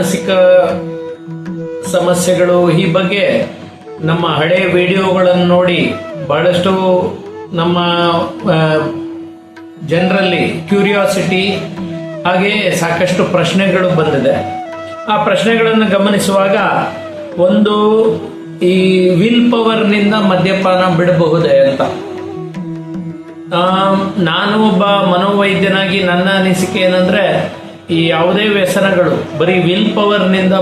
ಮಾನಸಿಕ ಸಮಸ್ಯೆಗಳು ಈ ಬಗ್ಗೆ ನಮ್ಮ ಹಳೆ ವಿಡಿಯೋಗಳನ್ನು ನೋಡಿ ಬಹಳಷ್ಟು ನಮ್ಮ ಜನರಲ್ಲಿ ಕ್ಯೂರಿಯಾಸಿಟಿ ಹಾಗೆ ಸಾಕಷ್ಟು ಪ್ರಶ್ನೆಗಳು ಬಂದಿದೆ. ಆ ಪ್ರಶ್ನೆಗಳನ್ನು ಗಮನಿಸುವಾಗ ಒಂದು ಈ ವಿಲ್ ಪವರ್ನಿಂದ ಮದ್ಯಪಾನ ಬಿಡಬಹುದೇ ಅಂತ. ನಾನು ಒಬ್ಬ ಮನೋವೈದ್ಯನಾಗಿ ನನ್ನ ಅನಿಸಿಕೆ ಏನಂದ್ರೆ ಈ ಯಾವುದೇ ವ್ಯಸನಗಳು, ಬರೀ ವಿಲ್ ಪವರ್ನಿಂದ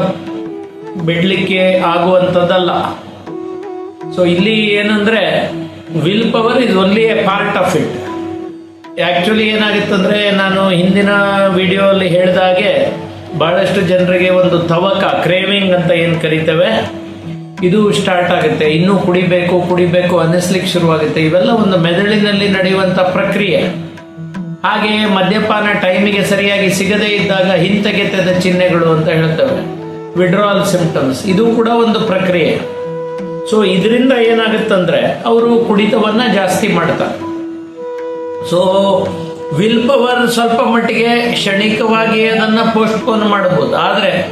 ಬಿಡಲಿಕ್ಕೆ ಆಗುವಂಥದ್ದಲ್ಲ. ಸೊ ಇಲ್ಲಿ ಏನಂದ್ರೆ will power is only a part of it actually ಏನಾಗುತ್ತಂದ್ರೆ, ನಾನು ಹಿಂದಿನ ವಿಡಿಯೋ ಅಲ್ಲಿ ಹೇಳಿದಾಗೆ, ಬಹಳಷ್ಟು ಜನರಿಗೆ ಒಂದು ತವಕ ಕ್ರೇವಿಂಗ್ ಅಂತ ಏನು ಕರಿತೇವೆ, ಇದು ಸ್ಟಾರ್ಟ್ ಆಗುತ್ತೆ. ಇನ್ನೂ ಕುಡಿಬೇಕು ಕುಡಿಬೇಕು ಅನ್ನಿಸ್ಲಿಕ್ಕೆ ಶುರುವಾಗುತ್ತೆ. ಇವೆಲ್ಲ ಒಂದು ಮೆದುಳಿನಲ್ಲಿ ನಡೆಯುವಂಥ ಪ್ರಕ್ರಿಯೆ. ಹಾಗೆ ಮದ್ಯಪಾನ ಟೈಮಿಗೆ ಸರಿಯಾಗಿ ಸಿಗದೇ ಇದ್ದಾಗ ಹಿಂತೆಗೆತದ ಚಿಹ್ನೆಗಳು ಅಂತ ಹೇಳ್ತೇವೆ. ವಿಡ್ರಾಲ್ ಸಿಂಪ್ಟಮ್ಸ್ ಇದು ಕೂಡ ಒಂದು ಪ್ರಕ್ರಿಯೆ. ಸೊ ಇದರಿಂದ ಏನಾಗುತ್ತಂದ್ರೆ, ಅವರು ಕುಡಿತವನ್ನ ಜಾಸ್ತಿ ಮಾಡ್ತಾರೆ. ಸೊ ವಿಲ್ ಪವರ್ ಸ್ವಲ್ಪ ಮಟ್ಟಿಗೆ ಕ್ಷಣಿಕವಾಗಿ ಅದನ್ನ ಪೋಸ್ಟ್ಪೋನ್ ಮಾಡಬಹುದು. ಆದರೆ,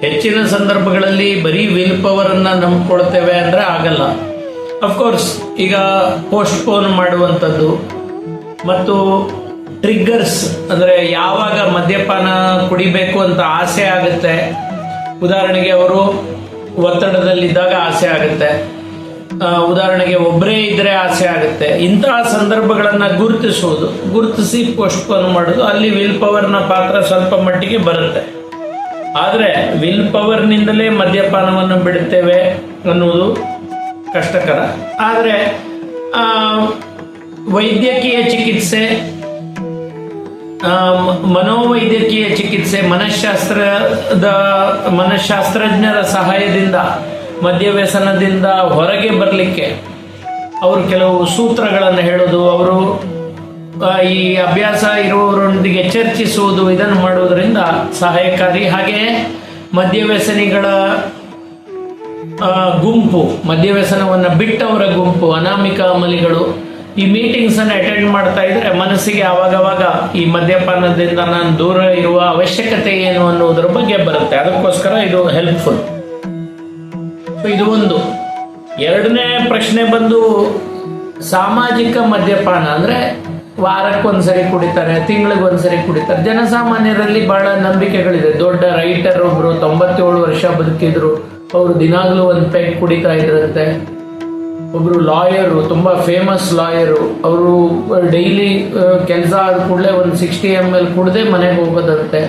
ಹೆಚ್ಚಿನ ಸಂದರ್ಭಗಳಲ್ಲಿ ಬರೀ ವಿಲ್ ಪವರ್ ಅನ್ನ ನಂಬ್ಕೊಳ್ತೇವೆ ಅಂದ್ರೆ ಆಗಲ್ಲ. ಅಫ್ಕೋರ್ಸ್ ಈಗ ಪೋಸ್ಟ್ಪೋನ್ ಮಾಡುವಂಥದ್ದು. ಮತ್ತು ಟ್ರಿಗ್ಗರ್ಸ್ ಅಂದ್ರೆ ಯಾವಾಗ ಮದ್ಯಪಾನ ಕುಡಿಬೇಕು ಅಂತ ಆಸೆ ಆಗುತ್ತೆ. ಉದಾಹರಣೆಗೆ ಅವರು ಒತ್ತಡದಲ್ಲಿದ್ದಾಗ ಆಸೆ ಆಗುತ್ತೆ. ಉದಾಹರಣೆಗೆ ಒಬ್ಬರೇ ಇದ್ದರೆ ಆಸೆ ಆಗುತ್ತೆ. ಇಂತಹ ಸಂದರ್ಭಗಳನ್ನು ಗುರುತಿಸುವುದು, ಗುರುತಿಸಿ ಪೋಸ್ಟ್ಪೋನ್ ಮಾಡೋದು ಅಲ್ಲಿ ವಿಲ್ ಪವರ್ನ ಪಾತ್ರ ಸ್ವಲ್ಪ ಮಟ್ಟಿಗೆ ಬರುತ್ತೆ. ಆದರೆ ವಿಲ್ ಪವರ್ನಿಂದಲೇ ಮದ್ಯಪಾನವನ್ನು ಬಿಡುತ್ತೇವೆ ಅನ್ನುವುದು ಕಷ್ಟಕರ. ಆದರೆ ವೈದ್ಯಕೀಯ ಚಿಕಿತ್ಸೆ ಮನೋವೈದ್ಯಕೀಯ ಚಿಕಿತ್ಸೆ, ಮನಃಶಾಸ್ತ್ರದ, ಮನಃಶಾಸ್ತ್ರಜ್ಞರ ಸಹಾಯದಿಂದ, ಮದ್ಯವ್ಯಸನದಿಂದ ಹೊರಗೆ ಬರಲಿಕ್ಕೆ ಅವರು ಕೆಲವು ಸೂತ್ರಗಳನ್ನು ಹೇಳೋದು, ಅವರು ಈ ಅಭ್ಯಾಸ ಇರುವವರೊಂದಿಗೆ ಚರ್ಚಿಸುವುದು, ಇದನ್ನು ಮಾಡುವುದರಿಂದ ಸಹಾಯಕಾರಿ. ಹಾಗೆ ಮದ್ಯವ್ಯಸನಿಗಳ ಗುಂಪು, ಮದ್ಯವ್ಯಸನವನ್ನು ಬಿಟ್ಟವರ ಗುಂಪು, ಅನಾಮಿಕ ಅಮಲಿಗಳು ಈ ಮೀಟಿಂಗ್ಸ್ ಅನ್ನು ಅಟೆಂಡ್ ಮಾಡ್ತಾ ಇದ್ರೆ ಮನಸ್ಸಿಗೆ ಆವಾಗವಾಗ ಈ ಮದ್ಯಪಾನದಿಂದ ನಾನು ದೂರ ಇರುವ ಅವಶ್ಯಕತೆ ಏನು ಅನ್ನೋದ್ರ ಬಗ್ಗೆ ಬರುತ್ತೆ. ಅದಕ್ಕೋಸ್ಕರ ಇದು ಹೆಲ್ಪ್ಫುಲ್ ಇದು ಒಂದು. ಎರಡನೇ ಪ್ರಶ್ನೆ ಬಂದು, ಸಾಮಾಜಿಕ ಮದ್ಯಪಾನ ಅಂದ್ರೆ ವಾರಕ್ಕೊಂದ್ಸರಿ ಕುಡಿತಾರೆ, ತಿಂಗಳಿಗೊಂದ್ಸರಿ ಕುಡಿತಾರೆ. ಜನಸಾಮಾನ್ಯರಲ್ಲಿ ಬಹಳ ನಂಬಿಕೆಗಳಿದೆ. ದೊಡ್ಡ ರೈಟರ್ ಒಬ್ರು ತೊಂಬತ್ತೇಳು ವರ್ಷ ಬದುಕಿದ್ರು, ಅವರು ದಿನಾಗ್ಲೂ ಒಂದು ಪೆಗ್ ಕುಡಿತಾ ಇದ್ರಂತೆ. ಒಬ್ರು ಲಾಯರು ತುಂಬಾ ಫೇಮಸ್ ಲಾಯರು ಅವರು ಡೈಲಿ ಕೆಲಸ ಆದ ಕೂಡಲೇ ಒಂದು ಸಿಕ್ಸ್ಟಿ ಎಂ ಎಲ್ ಕುಡದೆ ಮನೆಗೆ ಹೋಗೋದಂತೆ.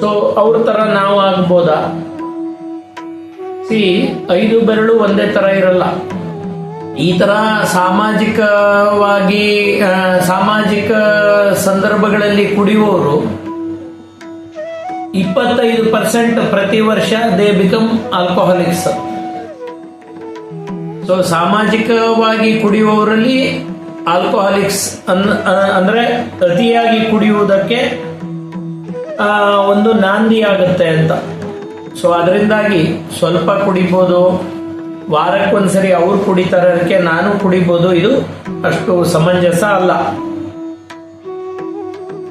ಸೊ ಅವ್ರ ತರ ನಾವು ಆಗ್ಬೋದಾ? ಸಿ ಐದು ಬೆರಳು ಒಂದೇ ತರ ಇರಲ್ಲ. ಈ ತರ ಸಾಮಾಜಿಕವಾಗಿ ಸಾಮಾಜಿಕ ಸಂದರ್ಭಗಳಲ್ಲಿ ಕುಡಿಯುವವರು ಇಪ್ಪತ್ತೈದು ಪರ್ಸೆಂಟ್ ಪ್ರತಿ ವರ್ಷ ದೇ ಬಿಕಮ್ ಆಲ್ಕೋಹಾಲಿಕ್ಸ್ ಸೊ ಸಾಮಾಜಿಕವಾಗಿ ಕುಡಿಯುವವರಲ್ಲಿ ಆಲ್ಕೋಹಾಲಿಕ್ಸ್ ಅನ್ ಅಂದರೆ ಅತಿಯಾಗಿ ಕುಡಿಯುವುದಕ್ಕೆ ಒಂದು ನಾಂದಿ ಆಗುತ್ತೆ ಅಂತ. ಸೊ ಅದರಿಂದಾಗಿ ಸ್ವಲ್ಪ ಕುಡಿಬೋದು, ವಾರಕ್ಕೊಂದ್ಸರಿ ಅವ್ರು ಕುಡಿತಾರೆ, ಅದಕ್ಕೆ ನಾನು ಕುಡಿಬೋದು, ಇದು ಅಷ್ಟು ಸಮಂಜಸ ಅಲ್ಲ.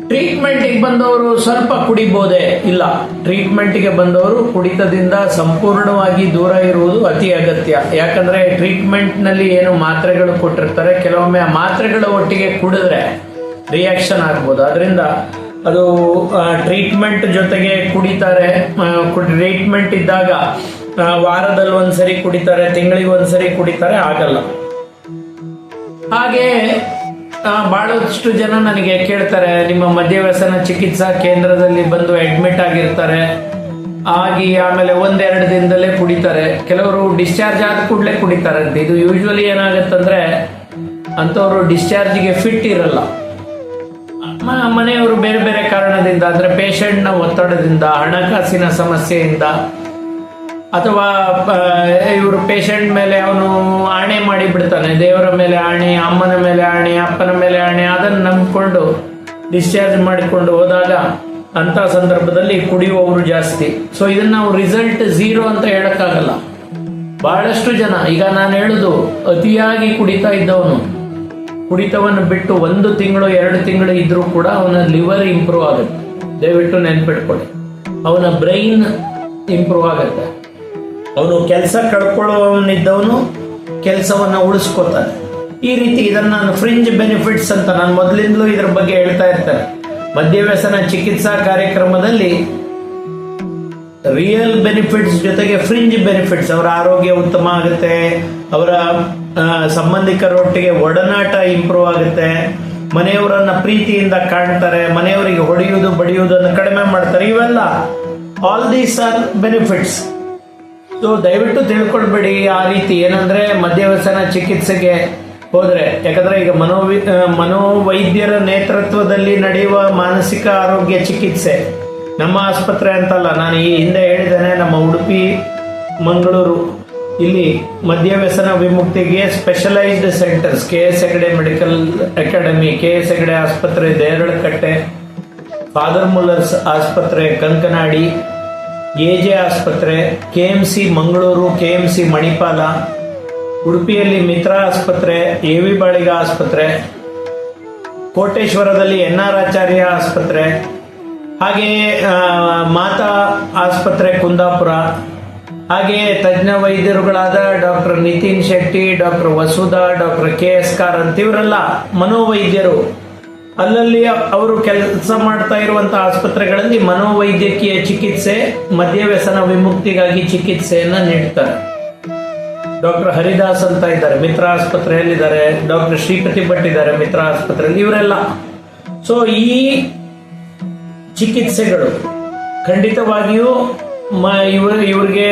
ಟ್ರೀಟ್ಮೆಂಟಿಗೆ ಬಂದವರು ಸ್ವಲ್ಪ ಕುಡಿಬೋದೇ? ಇಲ್ಲ. ಟ್ರೀಟ್ಮೆಂಟಿಗೆ ಬಂದವರು ಕುಡಿತದಿಂದ ಸಂಪೂರ್ಣವಾಗಿ ದೂರ ಇರುವುದು ಅತಿ ಅಗತ್ಯ. ಯಾಕಂದ್ರೆ ಟ್ರೀಟ್ಮೆಂಟ್ನಲ್ಲಿ ಏನು ಮಾತ್ರೆಗಳು ಕೊಟ್ಟಿರ್ತಾರೆ, ಕೆಲವೊಮ್ಮೆ ಆ ಮಾತ್ರೆಗಳ ಒಟ್ಟಿಗೆ ಕುಡಿದ್ರೆ ರಿಯಾಕ್ಷನ್ ಆಗ್ಬೋದು. ಅದರಿಂದ ಅದು ಟ್ರೀಟ್ಮೆಂಟ್ ಜೊತೆಗೆ ಕುಡಿತಾರೆ ಟ್ರೀಟ್ಮೆಂಟ್ ಇದ್ದಾಗ ವಾರದಲ್ಲಿ ಒಂದ್ಸರಿ ಕುಡಿತಾರೆ, ತಿಂಗಳಿಗೆ ಒಂದ್ಸರಿ ಕುಡಿತಾರೆ, ಆಗಲ್ಲ. ಹಾಗೆ ಬಹಳಷ್ಟು ಜನ ನನಗೆ ಕೇಳ್ತಾರೆ, ನಿಮ್ಮ ಮದ್ಯವ್ಯಸನ ಚಿಕಿತ್ಸಾ ಕೇಂದ್ರದಲ್ಲಿ ಬಂದು ಅಡ್ಮಿಟ್ ಆಗಿರ್ತಾರೆ. ಆಗಿ ಆಮೇಲೆ ಒಂದೆರಡು ದಿನದಲ್ಲೇ ಕುಡಿತಾರೆ. ಕೆಲವರು ಡಿಸ್ಚಾರ್ಜ್ ಆದ ಕೂಡಲೇ ಕುಡಿತಾರೆ. ಅಂತ ಇದು ಯೂಶ್ವಲಿ ಏನಾಗುತ್ತಂದ್ರೆ, ಅಂಥವ್ರು ಡಿಸ್ಚಾರ್ಜ್ಗೆ ಫಿಟ್ ಇರಲ್ಲ. ಮನೆಯವರು ಬೇರೆ ಬೇರೆ ಕಾರಣದಿಂದ ಅಂದ್ರೆ ಪೇಷಂಟ್ನ ಒತ್ತಡದಿಂದ, ಹಣಕಾಸಿನ ಸಮಸ್ಯೆಯಿಂದ ಅಥವಾ ಇವರು ಪೇಷಂಟ್ ಮೇಲೆ ಅವನು ಆಣೆ ಮಾಡಿ ಬಿಡ್ತಾನೆ. ದೇವರ ಮೇಲೆ ಆಣೆ, ಅಮ್ಮನ ಮೇಲೆ ಆಣೆ, ಅಪ್ಪನ ಮೇಲೆ ಆಣೆ, ಅದನ್ನು ನಂಬಿಕೊಂಡು ಡಿಸ್ಚಾರ್ಜ್ ಮಾಡಿಕೊಂಡು ಹೋದಾಗ ಅಂತ ಸಂದರ್ಭದಲ್ಲಿ ಕುಡಿಯುವವರು ಜಾಸ್ತಿ. ಸೊ ಇದನ್ನ ನಾವು ರಿಸಲ್ಟ್ ಝೀರೋ ಅಂತ ಹೇಳೋಕ್ಕಾಗಲ್ಲ. ಬಹಳಷ್ಟು ಜನ, ಈಗ ನಾನು ಹೇಳುದು, ಅತಿಯಾಗಿ ಕುಡಿತಾ ಇದ್ದವನು, ಕುಡಿತವನ್ನು ಬಿಟ್ಟು ಒಂದು ತಿಂಗಳು, ಎರಡು ತಿಂಗಳು ಇದ್ದರೂ ಕೂಡ ಅವನ ಲಿವರ್ ಇಂಪ್ರೂವ್ ಆಗುತ್ತೆ. ದಯವಿಟ್ಟು ನೆನ್ಪಿಟ್ಕೊಳ್ಳಿ. ಅವನ ಬ್ರೈನ್ ಇಂಪ್ರೂವ್ ಆಗುತ್ತೆ. ಅವನು ಕೆಲಸ ಕಳ್ಕೊಳ್ಳೋವನಿದ್ದವನು ಕೆಲಸವನ್ನು ಉಳಿಸ್ಕೋತಾನೆ. ಈ ರೀತಿ ಇದನ್ನು ನಾನು ಫ್ರಿಂಜ್ ಬೆನಿಫಿಟ್ಸ್ ಅಂತ ನಾನು ಮೊದಲಿಂದಲೂ ಇದರ ಬಗ್ಗೆ ಹೇಳ್ತಾ ಇರ್ತೇನೆ. ಮದ್ಯವ್ಯಸನ ಚಿಕಿತ್ಸಾ ಕಾರ್ಯಕ್ರಮದಲ್ಲಿ ರಿಯಲ್ ಬೆನಿಫಿಟ್ಸ್ ಜೊತೆಗೆ ಫ್ರಿಂಜ್ ಬೆನಿಫಿಟ್ಸ್ ಅವರ ಆರೋಗ್ಯ ಉತ್ತಮ ಆಗುತ್ತೆ, ಅವರ ಸಂಬಂಧಿಕರೊಟ್ಟಿಗೆ ಒಡನಾಟ ಇಂಪ್ರೂವ್ ಆಗುತ್ತೆ, ಮನೆಯವರನ್ನ ಪ್ರೀತಿಯಿಂದ ಕಾಣ್ತಾರೆ, ಮನೆಯವರಿಗೆ ಹೊಡೆಯುವುದು ಬಡಿಯುವುದನ್ನು ಕಡಿಮೆ ಮಾಡ್ತಾರೆ, ಇವೆಲ್ಲ ಆಲ್ ದೀಸ್ ಆರ್ ಬೆನಿಫಿಟ್ಸ್ ದಯವಿಟ್ಟು ತಿಳ್ಕೊಳ್ಬೇಡಿ ಆ ರೀತಿ. ಏನಂದ್ರೆ ಮದ್ಯವ್ಯಸನ ಚಿಕಿತ್ಸೆಗೆ ಹೋದ್ರೆ. ಯಾಕಂದ್ರೆ ಈಗ ಮನೋವಿ ಮನೋವೈದ್ಯರ ನೇತೃತ್ವದಲ್ಲಿ ನಡೆಯುವ ಮಾನಸಿಕ ಆರೋಗ್ಯ ಚಿಕಿತ್ಸೆ. ನಮ್ಮ ಆಸ್ಪತ್ರೆ ಅಂತಲ್ಲ, ನಾನು ಈ ಹಿಂದೆ ಹೇಳಿದ್ದೇನೆ, ನಮ್ಮ ಉಡುಪಿ, ಮಂಗಳೂರು. ಇಲ್ಲಿ ಮದ್ಯವ್ಯಸನ ವಿಮುಕ್ತಿಗೆ specialised centres. K S Hegde medical academy, K S Hegde ಆಸ್ಪತ್ರೆ, ದೇರಳಕಟ್ಟೆ, ಫಾದರ್ ಮುಲ್ಲರ್ಸ್ ಆಸ್ಪತ್ರೆ, ಕಂಕನಾಡಿ ಎಜೆ ಆಸ್ಪತ್ರೆ K M C Mangaluru K M C Manipal, ಉಡುಪಿಯಲ್ಲಿ ಮಿತ್ರ ಆಸ್ಪತ್ರೆ, ಎ ವಿ ಬಾಳಿಗ ಆಸ್ಪತ್ರೆ, ಕೋಟೇಶ್ವರದಲ್ಲಿ ಎನ್ ಆರ್ ಆಚಾರ್ಯ ಆಸ್ಪತ್ರೆ, ಹಾಗೆಯೇ ಮಾತಾ ಆಸ್ಪತ್ರೆ ಕುಂದಾಪುರ, ಹಾಗೆಯೇ ತಜ್ಞ ವೈದ್ಯರುಗಳಾದ doctor Nitin Shetty, doctor Vasudha, doctor K S Karanth, ಇವರೆಲ್ಲ ಮನೋವೈದ್ಯರು. ಅಲ್ಲಲ್ಲಿ ಅವರು ಕೆಲಸ ಮಾಡ್ತಾ ಇರುವಂತಹ ಆಸ್ಪತ್ರೆಗಳಲ್ಲಿ ಮನೋವೈದ್ಯಕೀಯ ಚಿಕಿತ್ಸೆ, ಮದ್ಯವ್ಯಸನ ವಿಮುಕ್ತಿಗಾಗಿ ಚಿಕಿತ್ಸೆಯನ್ನ ನೀಡ್ತಾರೆ. ಡಾಕ್ಟರ್ ಹರಿದಾಸ್ ಅಂತ ಇದ್ದಾರೆ, ಮಿತ್ರ ಆಸ್ಪತ್ರೆಯಲ್ಲಿ ಇದ್ದಾರೆ ಡಾಕ್ಟರ್ ಶ್ರೀಪತಿ ಭಟ್ ಇದ್ದಾರೆ, ಮಿತ್ರ ಆಸ್ಪತ್ರೆಯಲ್ಲಿ, ಇವರೆಲ್ಲ. ಸೊ ಈ ಚಿಕಿತ್ಸೆಗಳು ಖಂಡಿತವಾಗಿಯೂ ಇವ್ರಿಗೆ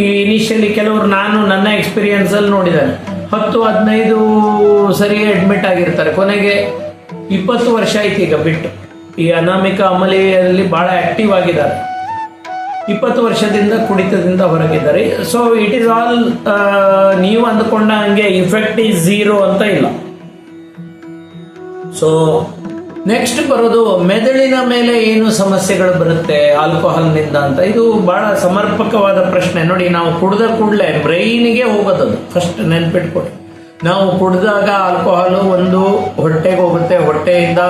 ಈ ಇನಿಷಿಯಲಿ ಕೆಲವರು ನಾನು ನನ್ನ ಎಕ್ಸ್ಪೀರಿಯನ್ಸ್ ಅಲ್ಲಿ ನೋಡಿದ್ದೇನೆ. ಹತ್ತು, ಹದಿನೈದು ಸರಿ ಅಡ್ಮಿಟ್ ಆಗಿರ್ತಾರೆ. ಕೊನೆಗೆ ಇಪ್ಪತ್ತು ವರ್ಷ ಆಯ್ತು ಈಗ ಬಿಟ್ಟು. ಈ ಅನಾಮಿಕ ಅಮಲೆಯಲ್ಲಿ ಬಹಳ ಆಕ್ಟಿವ್ ಆಗಿದ್ದಾರೆ. ಇಪ್ಪತ್ತು ವರ್ಷದಿಂದ ಕುಡಿತದಿಂದ ಹೊರಗಿದ್ದಾರೆ. ಸೊ ಇಟ್ ಈಸ್ ಆಲ್ ನೀವು ಅಂದುಕೊಂಡ ಹಂಗೆ ಇಫೆಕ್ಟ್ ಈಸ್ ಝೀರೋ ಅಂತ ಇಲ್ಲ. ಸೊ ನೆಕ್ಸ್ಟ್ ಬರೋದು ಮೆದುಳಿನ ಮೇಲೆ ಏನು ಸಮಸ್ಯೆಗಳು ಬರುತ್ತೆ ಆಲ್ಕೋಹಾಲ್ನಿಂದ ಅಂತ. ಇದು ಬಹಳ ಸಮರ್ಪಕವಾದ ಪ್ರಶ್ನೆ. ನೋಡಿ, ನಾವು ಕುಡ್ದ ಕೂಡಲೇ ಬ್ರೈನಿಗೆ ಹೋಗೋದದು. ಫಸ್ಟ್ ನೆನ್ಪಿಟ್ಕೊಡಿ. ನಾವು ಕುಡಿದಾಗ ಆಲ್ಕೋಹಾಲು ಒಂದು ಹೊಟ್ಟೆಗೆ ಹೋಗುತ್ತೆ, ಹೊಟ್ಟೆಯಿಂದ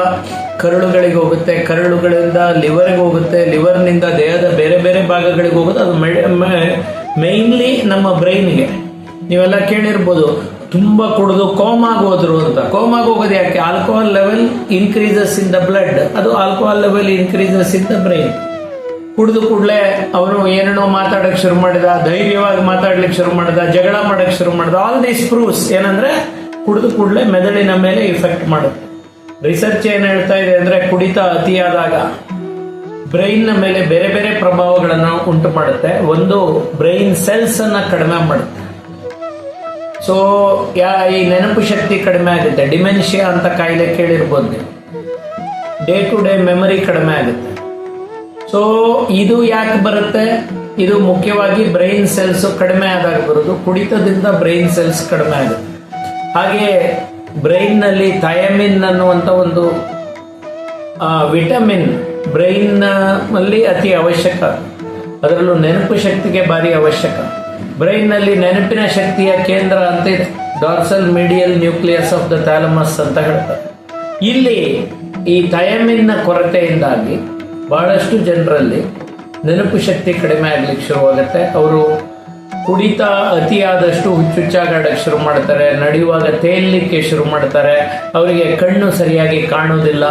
ಕರುಳುಗಳಿಗೆ ಹೋಗುತ್ತೆ, ಕರುಳುಗಳಿಂದ ಲಿವರ್ಗೆ ಹೋಗುತ್ತೆ ಲಿವರ್ನಿಂದ ದೇಹದ ಬೇರೆ ಬೇರೆ ಭಾಗಗಳಿಗೆ ಹೋಗುತ್ತೆ. ಅದು ಮೇನ್ಲಿ ನಮ್ಮ ಬ್ರೈನ್ಗೆ ನೀವೆಲ್ಲ ಕೇಳಿರ್ಬೋದು, ತುಂಬಾ ಕುಡಿದು ಕೋಮಾಗಿ ಹೋದ್ರು ಅಂತ. ಕೋಮಾಗಿ ಹೋಗೋದು ಯಾಕೆ? Alcohol level increases in the blood ಅದು alcohol level increases in the brain ಕುಡಿದು ಕೂಡಲೇ ಅವನು ಏನೇನೋ ಮಾತಾಡಕ್ ಶುರು ಮಾಡಿದ, ಧೈರ್ಯವಾಗಿ ಮಾತಾಡ್ಲಿಕ್ಕೆ ಶುರು ಮಾಡಿದ, ಜಗಳ ಮಾಡಕ್ ಶುರು ಮಾಡಿದ ಆಲ್ ದೀಸ್ ಪ್ರೂಫ್ಸ್ ಏನಂದ್ರೆ ಕುಡಿದು ಕೂಡಲೇ ಮೆದುಳಿನ ಮೇಲೆ ಇಫೆಕ್ಟ್ ಮಾಡುತ್ತೆ. ರಿಸರ್ಚ್ ಏನ್ ಹೇಳ್ತಾ ಇದೆ ಅಂದ್ರೆ ಕುಡಿತ ಅತಿಯಾದಾಗ ಬ್ರೈನ್ನ ಮೇಲೆ ಬೇರೆ ಬೇರೆ ಪ್ರಭಾವಗಳನ್ನು ಉಂಟು ಮಾಡುತ್ತೆ. ಒಂದು ಬ್ರೈನ್ ಸೆಲ್ಸ್ ಅನ್ನ ಕಡಿಮೆ ಮಾಡುತ್ತೆ. ಸೊ ಯಾ, ಈ ನೆನಪು ಶಕ್ತಿ ಕಡಿಮೆ ಆಗುತ್ತೆ. ಡಿಮೆನ್ಷಿಯಾ ಅಂತ ಕಾಯಿಲೆ ಕೇಳಿರ್ಬೋದು ಡೇ ಟು ಡೇ ಮೆಮರಿ ಕಡಿಮೆ ಆಗುತ್ತೆ. ಸೊ ಇದು ಯಾಕೆ ಬರುತ್ತೆ? ಇದು ಮುಖ್ಯವಾಗಿ ಬ್ರೈನ್ ಸೆಲ್ಸ್ ಕಡಿಮೆ ಆದಾಗ ಬರೋದು. ಕುಡಿತದಿಂದ ಬ್ರೈನ್ ಸೆಲ್ಸ್ ಕಡಿಮೆ ಆಗುತ್ತೆ. ಹಾಗೆ ಬ್ರೈನ್ನಲ್ಲಿ ಥಯಮಿನ್ ಅನ್ನುವಂಥ ಒಂದು ವಿಟಮಿನ್ ಬ್ರೈನ್ ಅಲ್ಲಿ ಅತಿ ಅವಶ್ಯಕ. ಅದರಲ್ಲೂ ನೆನಪು ಶಕ್ತಿಗೆ ಭಾರಿ ಅವಶ್ಯಕ. ಬ್ರೈನ್ನಲ್ಲಿ ನೆನಪಿನ ಶಕ್ತಿಯ ಕೇಂದ್ರ ಅಂತ ಇದೆ dorsal medial nucleus of the thalamus ಅಂತ ಹೇಳ್ತಾರೆ. ಇಲ್ಲಿ ಈ ಥಯಮಿನ್ನ ಕೊರತೆಯಿಂದಾಗಿ ಬಹಳಷ್ಟು ಜನರಲ್ಲಿ ನೆನಪು ಶಕ್ತಿ ಕಡಿಮೆ ಆಗ್ಲಿಕ್ಕೆ ಶುರುವಾಗುತ್ತೆ. ಅವರು ಕುಡಿತಾ ಅತಿಯಾದಷ್ಟು ಹುಚ್ಚುಚ್ಚಾಗಾಡಕ್ಕೆ ಶುರು ಮಾಡ್ತಾರೆ, ನಡೆಯುವಾಗ ತೇಲಿಕ್ಕೆ ಶುರು ಮಾಡ್ತಾರೆ, ಅವರಿಗೆ ಕಣ್ಣು ಸರಿಯಾಗಿ ಕಾಣೋದಿಲ್ಲ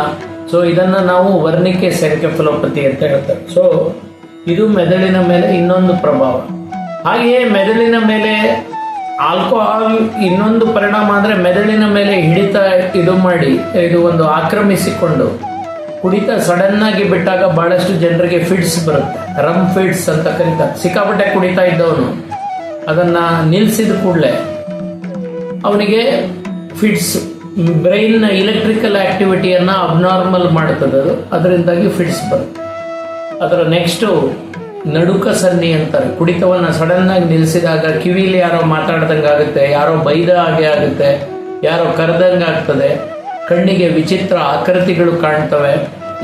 ಸೊ ಇದನ್ನ ನಾವು ವರ್ಣಿಕೆ ಸೆಂಕೆಫಲೋಪತಿ ಅಂತ ಹೇಳ್ತಾರೆ ಸೊ ಇದು ಮೆದುಳಿನ ಮೇಲೆ ಇನ್ನೊಂದು ಪ್ರಭಾವ. ಹಾಗೆಯೇ ಮೆದುಳಿನ ಮೇಲೆ ಆಲ್ಕೋಹಾಲ್ ಇನ್ನೊಂದು ಪರಿಣಾಮ ಅಂದ್ರೆ ಮೆದುಳಿನ ಮೇಲೆ ಹಿಡಿತ ಇದು ಮಾಡಿ, ಇದು ಒಂದು ಆಕ್ರಮಿಸಿಕೊಂಡು ಕುಡಿತ ಆಗಿ ಬಿಟ್ಟಾಗ ಬಹಳಷ್ಟು ಜನರಿಗೆ ಫಿಟ್ಸ್ ಬರುತ್ತೆ. ರಮ್ ಫಿಟ್ಸ್ ಅಂತ ಕರೀತಾರೆ ಸಿಕ್ಕಾಪಟ್ಟೆ ಕುಡಿತಾ ಇದ್ದವನು. ಅದನ್ನ ನಿಲ್ಲಿಸಿದ ಕೂಡಲೇ ಅವನಿಗೆ ಫಿಟ್ಸ್ ಬ್ರೈನ್ ಇಲೆಕ್ಟ್ರಿಕಲ್ ಆಕ್ಟಿವಿಟಿಯನ್ನ ಅಬ್ನಾರ್ಮಲ್ ಮಾಡುತ್ತದೆ ಅದು. ಅದರಿಂದಾಗಿ ಫಿಟ್ಸ್ ಬರುತ್ತೆ. ಅದರ ನೆಕ್ಸ್ಟು ನಡುಕ ಸನ್ನಿ ಅಂತಾರೆ. ಕುಡಿತವನ್ನ ಆಗಿ ನಿಲ್ಲಿಸಿದಾಗ ಕಿವಿಲಿ ಯಾರೋ ಮಾತಾಡ್ದಂಗೆ ಆಗುತ್ತೆ ಯಾರೋ ಬೈದ ಹಾಗೆ ಆಗುತ್ತೆ, ಯಾರೋ ಕರೆದಂಗೆ ಆಗ್ತದೆ ಕಣ್ಣಿಗೆ ವಿಚಿತ್ರ ಆಕೃತಿಗಳು ಕಾಣ್ತವೆ.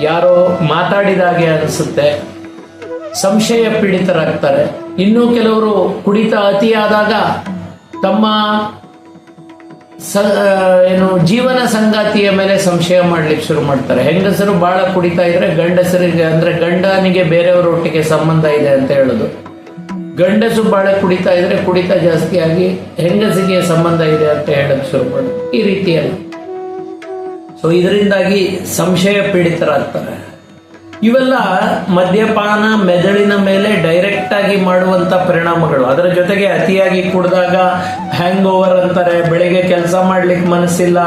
ಯಾರೋ ಮಾತಾಡಿದ ಹಾಗೆ ಅನಿಸುತ್ತೆ. ಸಂಶಯ ಪೀಡಿತರಾಗ್ತಾರೆ. ಇನ್ನೂ ಕೆಲವರು ಕುಡಿತ ಅತಿಯಾದಾಗ ತಮ್ಮ ಸ ಏನು, ಜೀವನ ಸಂಗಾತಿಯ ಮೇಲೆ ಸಂಶಯ ಮಾಡ್ಲಿಕ್ಕೆ ಶುರು ಮಾಡ್ತಾರೆ. ಹೆಂಗಸರು ಬಹಳ ಕುಡಿತಾ ಇದ್ರೆ ಗಂಡಸರಿಗೆ ಅಂದ್ರೆ ಗಂಡನಿಗೆ ಬೇರೆಯವರೊಟ್ಟಿಗೆ ಸಂಬಂಧ ಇದೆ ಅಂತ ಹೇಳೋದು. ಗಂಡಸು ಬಹಳ ಕುಡಿತಾ ಇದ್ರೆ ಕುಡಿತ ಜಾಸ್ತಿ ಆಗಿ ಹೆಂಗಸಿಗೆ ಸಂಬಂಧ ಇದೆ ಅಂತ ಹೇಳಕ್ ಶುರು ಮಾಡೋದು ಈ ರೀತಿಯಲ್ಲ. ಸೊ ಇದರಿಂದಾಗಿ ಸಂಶಯ ಪೀಡಿತರಾಗ್ತಾರೆ. ಇವೆಲ್ಲ ಮದ್ಯಪಾನ ಮೆದುಳಿನ ಮೇಲೆ ಡೈರೆಕ್ಟ್ ಆಗಿ ಮಾಡುವಂತ ಪರಿಣಾಮಗಳು. ಅದರ ಜೊತೆಗೆ ಅತಿಯಾಗಿ ಕುಡಿದಾಗ ಹ್ಯಾಂಗ್ ಓವರ್ ಅಂತಾರೆ, ಬೆಳಿಗ್ಗೆ ಕೆಲಸ ಮಾಡ್ಲಿಕ್ಕೆ ಮನಸ್ಸಿಲ್ಲ,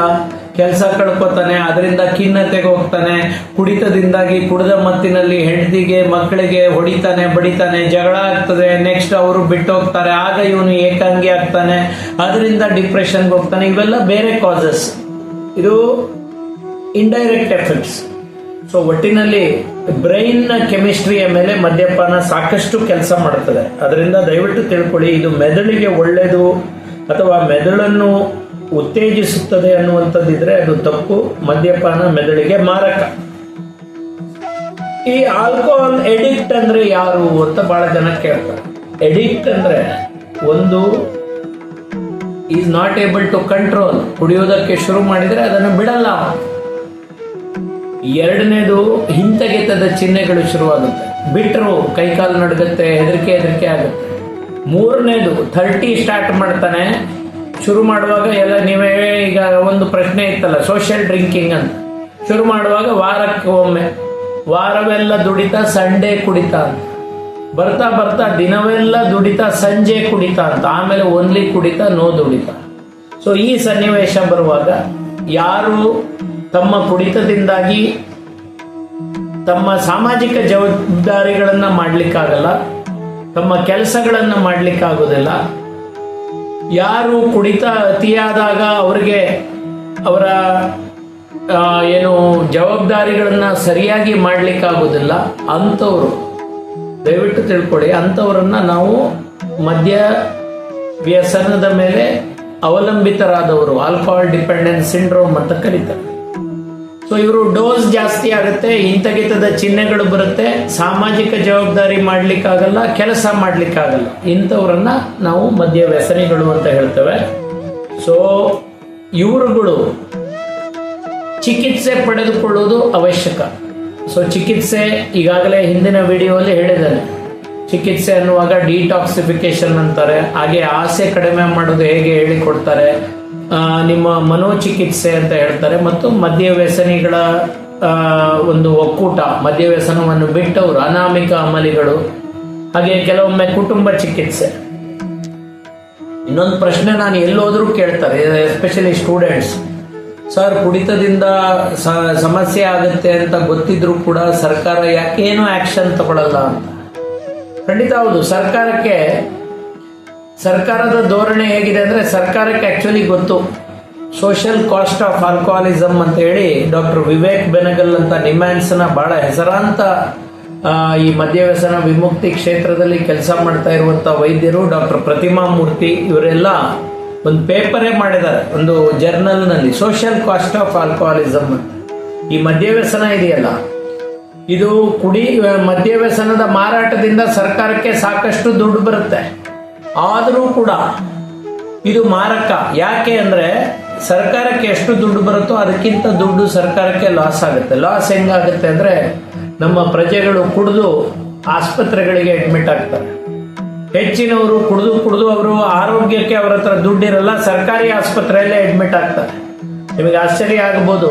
ಕೆಲಸ ಕಳ್ಕೊತಾನೆ, ಅದರಿಂದ ಖಿನ್ನತೆಗೆ ಹೋಗ್ತಾನೆ, ಕುಡಿತದಿಂದಾಗಿ ಕುಡಿದ ಮತ್ತಿನಲ್ಲಿ ಹೆಂಡತಿಗೆ, ಮಕ್ಕಳಿಗೆ ಹೊಡಿತಾನೆ, ಬಡಿತಾನೆ, ಜಗಳ ಆಗ್ತದೆ ನೆಕ್ಸ್ಟ್ ಅವರು ಬಿಟ್ಟು ಹೋಗ್ತಾರೆ ಆಗ ಇವನು ಏಕಾಂಗಿ ಆಗ್ತಾನೆ, ಅದರಿಂದ ಡಿಪ್ರೆಷನ್ಗೆ ಹೋಗ್ತಾನೆ, ಇವೆಲ್ಲ ಬೇರೆ ಕಾಸಸ್ ಇದು ಇಂಡೈರೆಕ್ಟ್ ಎಫೆಕ್ಟ್ಸ್ ಸೊ ಒಟ್ಟಿನಲ್ಲಿ ಬ್ರೈನ್ ಕೆಮಿಸ್ಟ್ರಿಯ ಮೇಲೆ ಮದ್ಯಪಾನ ಸಾಕಷ್ಟು ಕೆಲಸ ಮಾಡುತ್ತದೆ ಅದರಿಂದ ದಯವಿಟ್ಟು ತಿಳ್ಕೊಳ್ಳಿ, ಇದು ಮೆದುಳಿಗೆ ಒಳ್ಳೆಯದು ಅಥವಾ ಮೆದುಳನ್ನು ಉತ್ತೇಜಿಸುತ್ತದೆ ಅನ್ನುವಂಥದ್ದಿದ್ರೆ ಅದು ತಪ್ಪು. ಮದ್ಯಪಾನ ಮೆದುಳಿಗೆ ಮಾರಕ. ಈ ಆಲ್ಕೋಹಾಲ್ ಎಡಿಕ್ಟ್ ಅಂದ್ರೆ ಯಾರು ಅಂತ ಬಹಳ ಜನ ಕೇಳ್ತಾರೆ. ಎಡಿಕ್ಟ್ ಅಂದ್ರೆ ಒಂದು is not able to control ಕುಡಿಯೋದಕ್ಕೆ ಶುರು ಮಾಡಿದ್ರೆ ಅದನ್ನು ಬಿಡಲ್ಲ. ಎರಡನೇದು ಹಿಂತೆಗೆತದ ಚಿಹ್ನೆಗಳು ಶುರುವಾಗುತ್ತೆ. ಬಿಟ್ಟರು ಕೈಕಾಲು ನಡುಗುತ್ತೆ, ಹೆದರಿಕೆ ಹೆದರಿಕೆ ಆಗುತ್ತೆ. ಮೂರನೇದು ಥರ್ಟಿ ಸ್ಟಾರ್ಟ್ ಮಾಡ್ತಾನೆ. ಶುರು ಮಾಡುವಾಗ ಎಲ್ಲ ನೀವೇ ಈಗ ಒಂದು ಪ್ರಶ್ನೆ ಇತ್ತಲ್ಲ ಸೋಷಿಯಲ್ ಡ್ರಿಂಕಿಂಗ್ ಅಂತ. ಶುರು ಮಾಡುವಾಗ ವಾರಕ್ಕೆ ಒಮ್ಮೆ. ವಾರವೆಲ್ಲ ದುಡಿತಾ, ಸಂಡೇ ಕುಡಿತಾ ಅಂತ. ಬರ್ತಾ ಬರ್ತಾ ದಿನವೆಲ್ಲ ದುಡಿತಾ, ಸಂಜೆ ಕುಡಿತಾ ಅಂತ. ಆಮೇಲೆ ಓನ್ಲಿ ಕುಡಿತಾ ನೋ ದುಡಿತಾ. ಸೊ ಈ ಸನ್ನಿವೇಶ ಬರುವಾಗ ಯಾರು ತಮ್ಮ ಕುಡಿತದಿಂದಾಗಿ ತಮ್ಮ ಸಾಮಾಜಿಕ ಜವಾಬ್ದಾರಿಗಳನ್ನು ಮಾಡಲಿಕ್ಕಾಗಲ್ಲ, ತಮ್ಮ ಕೆಲಸಗಳನ್ನು ಮಾಡಲಿಕ್ಕಾಗೋದಿಲ್ಲ. ಯಾರು ಕುಡಿತ ಅತಿಯಾದಾಗ ಅವರಿಗೆ ಅವರ ಏನು ಜವಾಬ್ದಾರಿಗಳನ್ನು ಸರಿಯಾಗಿ ಮಾಡಲಿಕ್ಕಾಗೋದಿಲ್ಲ. ಅಂಥವರು, ದಯವಿಟ್ಟು ತಿಳ್ಕೊಳ್ಳಿ, ಅಂಥವ್ರನ್ನ ನಾವು ಮದ್ಯ ವ್ಯಸನದ ಮೇಲೆ ಅವಲಂಬಿತರಾದವರು ಆಲ್ಕೋಹಾಲ್ ಡಿಪೆಂಡೆನ್ಸ್ ಸಿಂಡ್ರೋಮ್ ಅಂತ ಕರೀತಾರೆ. ಸೊ ಇವರು ಡೋಸ್ ಜಾಸ್ತಿ ಆಗುತ್ತೆ ಹಿಂತಗಿತದ ಚಿಹ್ನೆಗಳು ಬರುತ್ತೆ, ಸಾಮಾಜಿಕ ಜವಾಬ್ದಾರಿ ಮಾಡ್ಲಿಕ್ಕಾಗಲ್ಲ, ಕೆಲಸ ಮಾಡ್ಲಿಕ್ಕಾಗಲ್ಲ. ಇಂಥವ್ರನ್ನ ನಾವು ಮದ್ಯ ವ್ಯಸನಿಗಳು ಅಂತ ಹೇಳ್ತೇವೆ. ಸೊ ಇವರುಗಳು ಚಿಕಿತ್ಸೆ ಪಡೆದುಕೊಳ್ಳುವುದು ಅವಶ್ಯಕ. ಸೊ ಚಿಕಿತ್ಸೆ ಈಗಾಗಲೇ ಹಿಂದಿನ ವಿಡಿಯೋಲ್ಲಿ ಹೇಳಿದ್ದೇನೆ. ಚಿಕಿತ್ಸೆ ಅನ್ನುವಾಗ ಡಿಟಾಕ್ಸಿಫಿಕೇಶನ್ ಅಂತಾರೆ, ಹಾಗೆ ಆಸೆ ಕಡಿಮೆ ಮಾಡೋದು ಹೇಗೆ ಹೇಳಿಕೊಡ್ತಾರೆ ನಿಮ್ಮ ಮನೋಚಿಕಿತ್ಸೆ ಅಂತ ಹೇಳ್ತಾರೆ ಮತ್ತು ಮದ್ಯ ವ್ಯಸನಿಗಳ ಒಂದು ಒಕ್ಕೂಟ, ಮದ್ಯ ವ್ಯಸನವನ್ನು ಬಿಟ್ಟವರು, ಅನಾಮಿಕ ಅಮಲಿಗಳು, ಹಾಗೆ ಕೆಲವೊಮ್ಮೆ ಕುಟುಂಬ ಚಿಕಿತ್ಸೆ. ಇನ್ನೊಂದು ಪ್ರಶ್ನೆ ನಾನು ಎಲ್ಲೋದ್ರೂ ಕೇಳ್ತಾರೆ ಎಸ್ಪೆಷಲಿ ಸ್ಟೂಡೆಂಟ್ಸ್ ಸರ್ ಕುಡಿತದಿಂದ ಸಮಸ್ಯೆ ಆಗುತ್ತೆ ಅಂತ ಗೊತ್ತಿದ್ರೂ ಕೂಡ ಸರ್ಕಾರ ಯಾಕೇನು ಆಕ್ಷನ್ ತಗೊಳ್ಳಲ್ಲ ಅಂತ? ಖಂಡಿತ ಹೌದು, ಸರ್ಕಾರಕ್ಕೆ ಸರ್ಕಾರದ ಧೋರಣೆ ಹೇಗಿದೆ ಅಂದ್ರೆ ಸರ್ಕಾರಕ್ಕೆ ಆ್ಯಕ್ಚುಲಿ ಗೊತ್ತು. ಸೋಷಿಯಲ್ ಕಾಸ್ಟ್ ಆಫ್ ಆಲ್ಕೋಹಾಲಿಸಮ್ ಅಂತ ಹೇಳಿ ಡಾಕ್ಟರ್ ವಿವೇಕ್ ಬೆನಗಲ್ ಅಂತ ನಿಮ್ಯಾನ್ಸ್ನ ಬಹಳ ಹೆಸರಾಂತ ಈ ಮದ್ಯವ್ಯಸನ ವಿಮುಕ್ತಿ ಕ್ಷೇತ್ರದಲ್ಲಿ ಕೆಲಸ ಮಾಡ್ತಾ ಇರುವಂಥ ವೈದ್ಯರು ಡಾಕ್ಟರ್ ಪ್ರತಿಮಾ ಮೂರ್ತಿ ಇವರೆಲ್ಲ ಒಂದು ಪೇಪರೇ ಮಾಡಿದ್ದಾರೆ, ಒಂದು ಜರ್ನಲ್ನಲ್ಲಿ ಸೋಷಿಯಲ್ ಕಾಸ್ಟ್ ಆಫ್ ಆಲ್ಕೋಹಾಲಿಸಮ್ ಈ ಮದ್ಯವ್ಯಸನ ಇದೆಯಲ್ಲ? ಇದು ಕುಡಿ, ಮದ್ಯವ್ಯಸನದ ಮಾರಾಟದಿಂದ ಸರ್ಕಾರಕ್ಕೆ ಸಾಕಷ್ಟು ದುಡ್ಡು ಬರುತ್ತೆ. ಆದರೂ ಕೂಡ ಇದು ಮಾರಕ. ಯಾಕೆ ಅಂದ್ರೆ ಸರ್ಕಾರಕ್ಕೆ ಎಷ್ಟು ದುಡ್ಡು ಬರುತ್ತೋ ಅದಕ್ಕಿಂತ ದುಡ್ಡು ಸರ್ಕಾರಕ್ಕೆ ಲಾಸ್ ಆಗುತ್ತೆ. ಲಾಸ್ ಹೆಂಗಾಗುತ್ತೆ ಅಂದ್ರೆ ನಮ್ಮ ಪ್ರಜೆಗಳು ಕುಡಿದು ಆಸ್ಪತ್ರೆಗಳಿಗೆ ಅಡ್ಮಿಟ್ ಆಗ್ತಾರೆ. ಹೆಚ್ಚಿನವರು ಕುಡಿದು ಕುಡಿದು ಅವರು ಆರೋಗ್ಯಕ್ಕೆ ಅವರ ಹತ್ರ ದುಡ್ಡಿರಲ್ಲ, ಸರ್ಕಾರಿ ಆಸ್ಪತ್ರೆಯಲ್ಲೇ ಅಡ್ಮಿಟ್ ಆಗ್ತಾರೆ. ನಿಮಗೆ ಆಶ್ಚರ್ಯ ಆಗಬಹುದು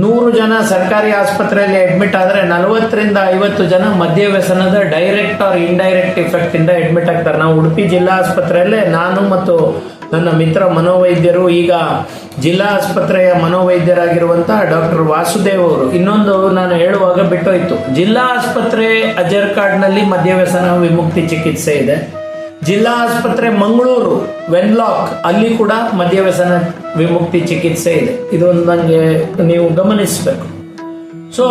ನೂರು ಜನ ಸರ್ಕಾರಿ ಆಸ್ಪತ್ರೆಯಲ್ಲಿ ಅಡ್ಮಿಟ್ ಆದರೆ ನಲವತ್ತರಿಂದ ಐವತ್ತು ಜನ ಮದ್ಯ ವ್ಯಸನದ ಡೈರೆಕ್ಟ್ ಆರ್ ಇಂಡೈರೆಕ್ಟ್ ಇಫೆಕ್ಟ್ ಇಂದ ಅಡ್ಮಿಟ್ ಆಗ್ತಾರೆ. ನಾವು ಉಡುಪಿ ಜಿಲ್ಲಾ ಆಸ್ಪತ್ರೆಯಲ್ಲೇ ನಾನು ಮತ್ತು ನನ್ನ ಮಿತ್ರ ಮನೋವೈದ್ಯರು ಈಗ ಜಿಲ್ಲಾ ಆಸ್ಪತ್ರೆಯ ಮನೋವೈದ್ಯರಾಗಿರುವಂತಹ ಡಾಕ್ಟರ್ ವಾಸುದೇವ್ ಅವರು. ಇನ್ನೊಂದು ನಾನು ಹೇಳುವಾಗ ಬಿಟ್ಟೋಯ್ತು. ಜಿಲ್ಲಾ ಆಸ್ಪತ್ರೆ ಅಜರ್ಕಾಡ್ನಲ್ಲಿ ಮದ್ಯವ್ಯಸನ ವಿಮುಕ್ತಿ ಚಿಕಿತ್ಸೆ ಇದೆ. ಜಿಲ್ಲಾ ಆಸ್ಪತ್ರೆ ಮಂಗಳೂರು, ವೆನ್ಲಾಕ್, ಅಲ್ಲಿ ಕೂಡ ಮದ್ಯವ್ಯಸನ ವಿಮುಕ್ತಿ ಚಿಕಿತ್ಸೆ ಇದೆ. ಇದೊಂದು ನನಗೆ ನೀವು ಗಮನಿಸಬೇಕು. ಸೊ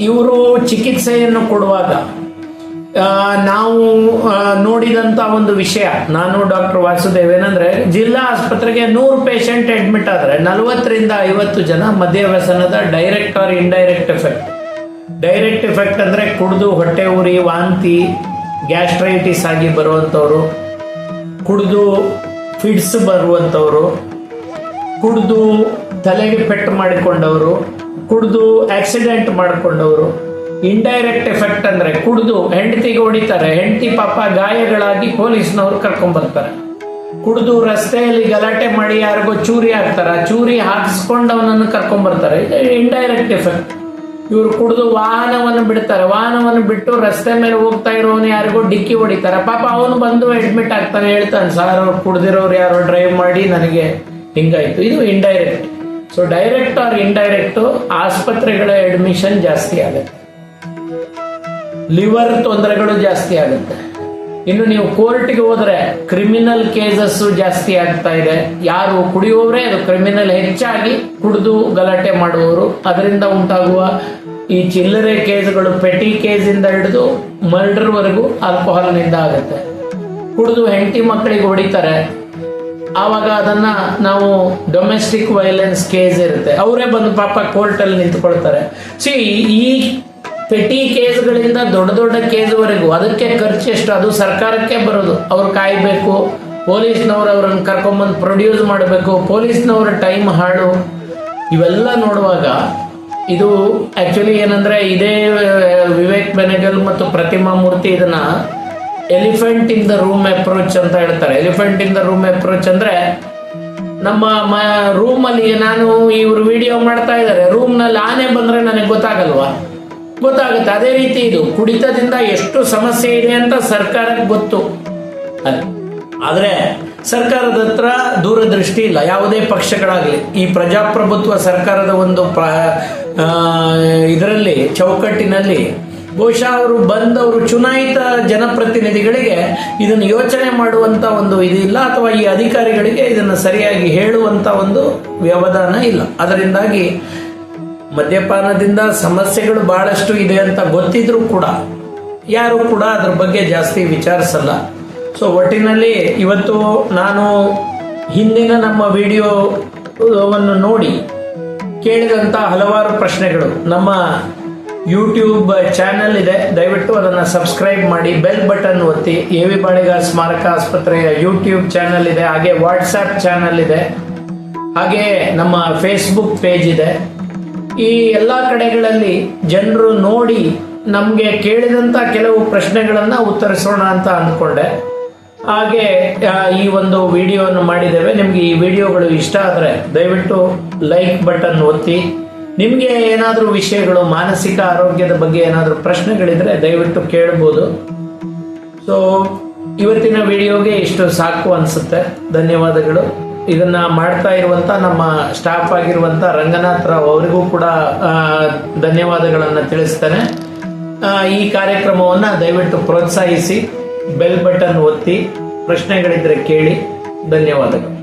ಇವರು ಚಿಕಿತ್ಸೆಯನ್ನು ಕೊಡುವಾಗ ನಾವು ನೋಡಿದಂತ ಒಂದು ವಿಷಯ, ನಾನು ಡಾಕ್ಟರ್ ವಾಸುದೇವ್ ಏನಂದ್ರೆ, ಜಿಲ್ಲಾ ಆಸ್ಪತ್ರೆಗೆ ನೂರು ಪೇಷಂಟ್ ಅಡ್ಮಿಟ್ ಆದ್ರೆ ನಲವತ್ತರಿಂದ ಐವತ್ತು ಜನ ಮದ್ಯವ್ಯಸನದ direct or indirect effect direct effect ಅಂದ್ರೆ ಕುಡಿದು, ಹೊಟ್ಟೆ ಉರಿ, ವಾಂತಿ ಗ್ಯಾಸ್ಟ್ರೈಟಿಸ್ ಆಗಿ ಬರುವಂಥವರು, ಕುಡಿದು ಫಿಡ್ಸ್ ಬರುವಂಥವರು, ಕುಡಿದು ತಲೆಗೆ ಪೆಟ್ಟು ಮಾಡಿಕೊಂಡವರು, ಕುಡಿದು ಆಕ್ಸಿಡೆಂಟ್ ಮಾಡಿಕೊಂಡವರು ಇಂಡೈರೆಕ್ಟ್ ಎಫೆಕ್ಟ್ ಅಂದರೆ ಕುಡಿದು ಹೆಂಡತಿಗೆ ಹೊಡಿತಾರೆ, ಹೆಂಡತಿ ಪಾಪ ಗಾಯಗಳಾಗಿ ಪೊಲೀಸ್ನವ್ರು ಕರ್ಕೊಂಬರ್ತಾರೆ. ಕುಡಿದು ರಸ್ತೆಯಲ್ಲಿ ಗಲಾಟೆ ಮಾಡಿ ಯಾರಿಗೋ ಚೂರಿ ಹಾಕ್ತಾರೆ ಚೂರಿ ಹಾಕಿಸ್ಕೊಂಡು ಅವನನ್ನು ಕರ್ಕೊಂಬರ್ತಾರೆ ಇಂಡೈರೆಕ್ಟ್ ಎಫೆಕ್ಟ್ ಇವ್ರು ಕುಡಿದು ವಾಹನವನ್ನು ಬಿಡ್ತಾರೆ. ವಾಹನವನ್ನು ಬಿಟ್ಟು ರಸ್ತೆ ಮೇಲೆ ಹೋಗ್ತಾ ಇರೋನು ಯಾರಿಗೋ ಡಿಕ್ಕಿ ಹೊಡಿತಾರೆ. ಪಾಪ ಅವನು ಬಂದು ಅಡ್ಮಿಟ್ ಆಗ್ತಾನೆ, ಹೇಳ್ತಾನೆ, ಸರ್, ಅವ್ರು ಕುಡ್ದಿರೋರು ಯಾರೋ ಡ್ರೈವ್ ಮಾಡಿ ನನಗೆ ಹಿಂಗಾಯ್ತು. ಇದು indirect so direct or indirect ಆಸ್ಪತ್ರೆಗಳ ಅಡ್ಮಿಷನ್ ಜಾಸ್ತಿ ಆಗುತ್ತೆ. ಲಿವರ್ ತೊಂದರೆಗಳು ಜಾಸ್ತಿ ಆಗುತ್ತೆ. ಇನ್ನು ನೀವು ಕೋರ್ಟ್ಗೆ ಹೋದ್ರೆ ಕ್ರಿಮಿನಲ್ ಕೇಸಸ್ ಜಾಸ್ತಿ ಆಗ್ತಾ ಇದೆ. ಯಾರು ಕುಡಿಯುವವರೇ ಅದು ಕ್ರಿಮಿನಲ್ ಹೆಚ್ಚಾಗಿ ಕುಡಿದು ಗಲಾಟೆ ಮಾಡುವವರು. ಅದರಿಂದ ಉಂಟಾಗುವ ಈ ಚಿಲ್ಲರೆ ಕೇಸ್ಗಳು, ಪೆಟಿ ಕೇಸಿಂದ ಹಿಡಿದು ಆಲ್ಕೋಹಾಲ್ ಆಲ್ಕೋಹಾಲ್ನಿಂದ ಆಗುತ್ತೆ. ಕುಡಿದು ಹೆಂಡತಿ ಮಕ್ಕಳಿಗೆ ಹೊಡಿತಾರೆ. ಆವಾಗ ಅದನ್ನ ನಾವು ಡೊಮೆಸ್ಟಿಕ್ ವೈಲೆನ್ಸ್ ಕೇಸ್ ಇರುತ್ತೆ. ಅವರೇ ಬಂದು ಪಾಪ ಕೋರ್ಟಲ್ಲಿ ನಿಂತ್ಕೊಳ್ತಾರೆ. ಸಿ ಈ ಪೆಟಿ ಕೇಸ್ಗಳಿಂದ ದೊಡ್ಡ ದೊಡ್ಡ ಕೇಸ್ವರೆಗೂ. ಅದಕ್ಕೆ ಖರ್ಚು ಎಷ್ಟು? ಅದು ಸರ್ಕಾರಕ್ಕೆ ಬರೋದು. ಅವ್ರು ಕಾಯಬೇಕು, ಪೊಲೀಸ್ನವ್ರು ಅವ್ರನ್ನ ಕರ್ಕೊಂಬಂದು ಪ್ರೊಡ್ಯೂಸ್ ಮಾಡಬೇಕು, ಪೊಲೀಸ್ನವ್ರ ಟೈಮ್ ಹಾಳು. ಇವೆಲ್ಲ ನೋಡುವಾಗ ಇದು ಆ್ಯಕ್ಚುಲಿ ಏನಂದ್ರೆ ಇದೇ ವಿವೇಕ್ ಬೆನೆಗಲ್ ಮತ್ತು ಪ್ರತಿಮಾ ಮೂರ್ತಿ ಇದನ್ನ elephant in the room approach ಅಂತ ಹೇಳ್ತಾರೆ. Elephant in the room approach ಅಂದ್ರೆ ನಮ್ಮ ಮ, ರೂಮಲ್ಲಿ ನಾನು ಇವರು ವಿಡಿಯೋ ಮಾಡ್ತಾ ಇದ್ದಾರೆ ರೂಮ್ನಲ್ಲಿ ಆನೆ ಬಂದ್ರೆ ನನಗೆ ಗೊತ್ತಾಗಲ್ವಾ? ಗೊತ್ತಾಗುತ್ತೆ. ಅದೇ ರೀತಿ ಇದು ಕುಡಿತದಿಂದ ಎಷ್ಟು ಸಮಸ್ಯೆ ಇದೆ ಅಂತ ಸರ್ಕಾರಕ್ಕೆ ಗೊತ್ತು. ಆದರೆ ಸರ್ಕಾರದ ಹತ್ರ ದೂರದೃಷ್ಟಿ ಇಲ್ಲ. ಯಾವುದೇ ಪಕ್ಷಗಳಾಗಲಿ. ಈ ಪ್ರಜಾಪ್ರಭುತ್ವ ಸರ್ಕಾರದ ಒಂದು ಇದರಲ್ಲಿ, ಚೌಕಟ್ಟಿನಲ್ಲಿ ಬಹುಶಃ ಅವರು ಬಂದವರು ಚುನಾಯಿತ ಜನಪ್ರತಿನಿಧಿಗಳಿಗೆ ಇದನ್ನು ಯೋಚನೆ ಮಾಡುವಂತ ಒಂದು ಇದಿಲ್ಲ ಅಥವಾ ಈ ಅಧಿಕಾರಿಗಳಿಗೆ ಇದನ್ನು ಸರಿಯಾಗಿ ಹೇಳುವಂತ ಒಂದು ವ್ಯವಧಾನ ಇಲ್ಲ. ಅದರಿಂದಾಗಿ ಮದ್ಯಪಾನದಿಂದ ಸಮಸ್ಯೆಗಳು ಬಹಳಷ್ಟು ಇದೆ ಅಂತ ಗೊತ್ತಿದ್ರೂ ಕೂಡ, ಯಾರು ಕೂಡ ಅದ್ರ ಬಗ್ಗೆ ಜಾಸ್ತಿ ವಿಚಾರಿಸಲ್ಲ. ಸೊ ಒಟ್ಟಿನಲ್ಲಿ ಇವತ್ತು ನಾನು ಹಿಂದಿನ ನಮ್ಮ ವಿಡಿಯೋವನ್ನು ನೋಡಿ ಕೇಳಿದಂಥ ಹಲವಾರು ಪ್ರಶ್ನೆಗಳು. ನಮ್ಮ ಯೂಟ್ಯೂಬ್ ಚಾನೆಲ್ ಇದೆ, ದಯವಿಟ್ಟು ಅದನ್ನು ಸಬ್ಸ್ಕ್ರೈಬ್ ಮಾಡಿ ಬೆಲ್ ಬಟನ್ ಒತ್ತಿ. ಎ ವಿ ಬಾಳಿಗ ಸ್ಮಾರಕ ಆಸ್ಪತ್ರೆಯ ಯೂಟ್ಯೂಬ್ ಚಾನೆಲ್ ಇದೆ, ಹಾಗೆ ವಾಟ್ಸ್ಆ್ಯಪ್ ಚಾನೆಲ್ ಇದೆ, ಹಾಗೆ ನಮ್ಮ ಫೇಸ್ಬುಕ್ ಪೇಜ್ ಇದೆ. ಈ ಎಲ್ಲ ಕಡೆಗಳಲ್ಲಿ ಜನರು ನೋಡಿ ನಮಗೆ ಕೇಳಿದಂಥ ಕೆಲವು ಪ್ರಶ್ನೆಗಳನ್ನು ಉತ್ತರಿಸೋಣ ಅಂತ ಅಂದ್ಕೊಂಡೆ ಹಾಗೆ ಈ ಒಂದು ವಿಡಿಯೋವನ್ನು ಮಾಡಿದ್ದೇವೆ. ನಿಮಗೆ ಈ ವಿಡಿಯೋಗಳು ಇಷ್ಟ ಆದರೆ ದಯವಿಟ್ಟು ಲೈಕ್ ಬಟನ್ ಒತ್ತಿ. ನಿಮಗೆ ಏನಾದರೂ ವಿಷಯಗಳು, ಮಾನಸಿಕ ಆರೋಗ್ಯದ ಬಗ್ಗೆ ಏನಾದರೂ ಪ್ರಶ್ನೆಗಳಿದ್ರೆ ದಯವಿಟ್ಟು ಕೇಳ್ಬೋದು. ಸೊ ಇವತ್ತಿನ ವಿಡಿಯೋಗೆ ಇಷ್ಟು ಸಾಕು ಅನಿಸುತ್ತೆ. ಧನ್ಯವಾದಗಳು. ಇದನ್ನ ಮಾಡ್ತಾ ಇರುವಂತ ನಮ್ಮ ಸ್ಟಾಫ್ ಆಗಿರುವಂತ ರಂಗನಾಥ್ ರಾವ್ ಅವರಿಗೂ ಕೂಡ ಧನ್ಯವಾದಗಳನ್ನು ತಿಳಿಸ್ತಾನೆ. ಈ ಕಾರ್ಯಕ್ರಮವನ್ನು ದಯವಿಟ್ಟು ಪ್ರೋತ್ಸಾಹಿಸಿ ಬೆಲ್ ಬಟನ್ ಒತ್ತಿ, ಪ್ರಶ್ನೆಗಳಿದ್ರೆ ಕೇಳಿ. ಧನ್ಯವಾದಗಳು.